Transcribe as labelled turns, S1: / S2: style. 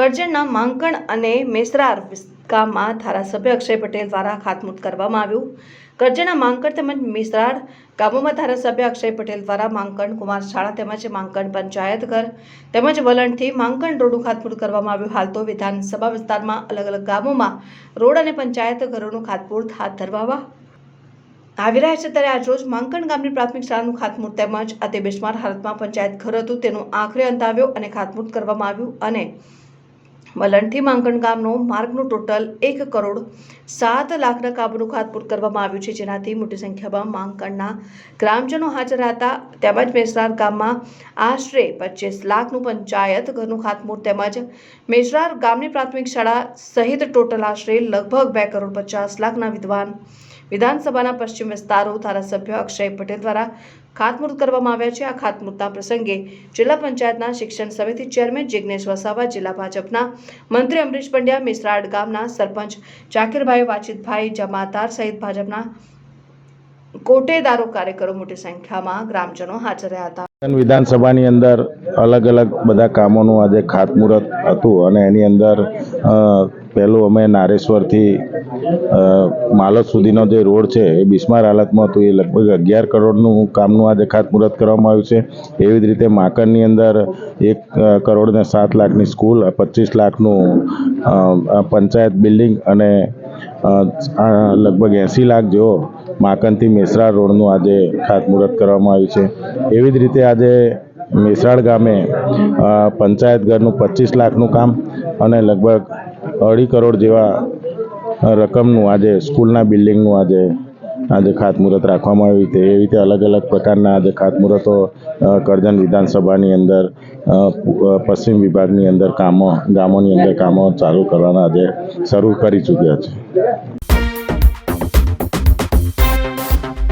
S1: કરજણના માંકણ અને મેસરાર ગામમાં ધારાસભ્ય અક્ષય પટેલ દ્વારા ખાતમુહૂર્ત કરવામાં આવ્યું. કરજણના માંકણ તેમજ મેસરાર ગામોમાં ધારાસભ્ય અક્ષય પટેલ દ્વારા માંકણ કુમાર શાળા તેમજ માંકણ પંચાયત ઘર તેમજ વલણથી માંકણ રોડનું ખાતમુહૂર્ત કરવામાં આવ્યું. હાલ તો વિધાનસભા વિસ્તારમાં અલગ અલગ ગામોમાં રોડ અને પંચાયત ઘરોનું ખાતમુહૂર્ત હાથ ધરવામાં આવી રહ્યા છે. ત્યારે આજરોજ માંકણ ગામની પ્રાથમિક શાળાનું ખાતમુહૂર્ત તેમજ અતિ બિસ્માર હાલતમાં પંચાયત ઘર હતું. તેનું આખરે અંત આવ્યો અને ખાતમુહૂર્ત કરવામાં આવ્યું અને વલણથી માંકણ ગામનો માર્ગનું ટોટલ એક કરોડ સાત લાખના કાબુનું ખાતમુહૂર્ત કરવામાં આવ્યું છે. જેનાથી મોટી સંખ્યામાં માંકણના ગ્રામજનો હાજર હતા. તેમજ મેસરાર ગામમાં આશરે પચીસ લાખનું પંચાયત ઘરનું ખાતમુહૂર્ત તેમજ મેસરાર ગામની પ્રાથમિક શાળા સહિત ટોટલ આશરે લગભગ બે કરોડ પચાસ લાખના વિદ્વાન વિધાનસભાના પશ્ચિમ વિસ્તારો ધારાસભ્ય અક્ષય પટેલ દ્વારા ખાતમુહૂર્ત કરવામાં આવ્યા છે. આ ખાતમુહૂર્તના પ્રસંગે જિલ્લા પંચાયતના શિક્ષણ સમિતિ ચેરમેન જિજ્ઞેશ વસાવા જિલ્લા ભાજપના મંત્રી અમરીશ પંડ્યા મિસરાડ ગામના સરપંચ જાકીરભાઈ, વાચિતભાઈ જમાતાર સહિત ભાજપના કોટેદારો કાર્યકરો મોટી સંખ્યામાં ગ્રામજનો હાજર રહ્યા હતા.
S2: વિધાનસભાની અંદર અલગ અલગ બધા કામોનું આજે ખાતમુહૂર્ત હતું અને એની અંદર પહેલું અમે નારેશ્વરથી માલસ સુધીનો જે રોડ છે, એ બિસ્માર હાલતમાં હતું. એ લગભગ અગિયાર કરોડનું કામનું આજે ખાતમુહૂર્ત કરવામાં આવ્યું છે. એવી જ રીતે માકણની અંદર એક કરોડ ને સાત લાખની સ્કૂલ, પચીસ લાખનું પંચાયત બિલ્ડિંગ અને લગભગ એંસી લાખ જેવો માકણથી મેસરા રોડનું આજે ખાતમુહૂર્ત કરવામાં આવ્યું છે. એવી જ રીતે આજે મેસરાળ ગામે પંચાયત ઘરનું પચીસ લાખનું કામ અને લગભગ અઢી કરોડ જેવા રકમનું આજે સ્કૂલના બિલ્ડિંગનું આજે આજે ખાતમુહૂર્ત રાખવામાં આવ્યું તે એવી રીતે અલગ અલગ પ્રકારના આજે ખાતમુહૂર્તો કરજણ વિધાનસભાની અંદર પશ્ચિમ વિભાગની અંદર કામો, ગામોની અંદર કામો ચાલુ કરવાના આજે શરૂ કરી ચૂક્યા છે.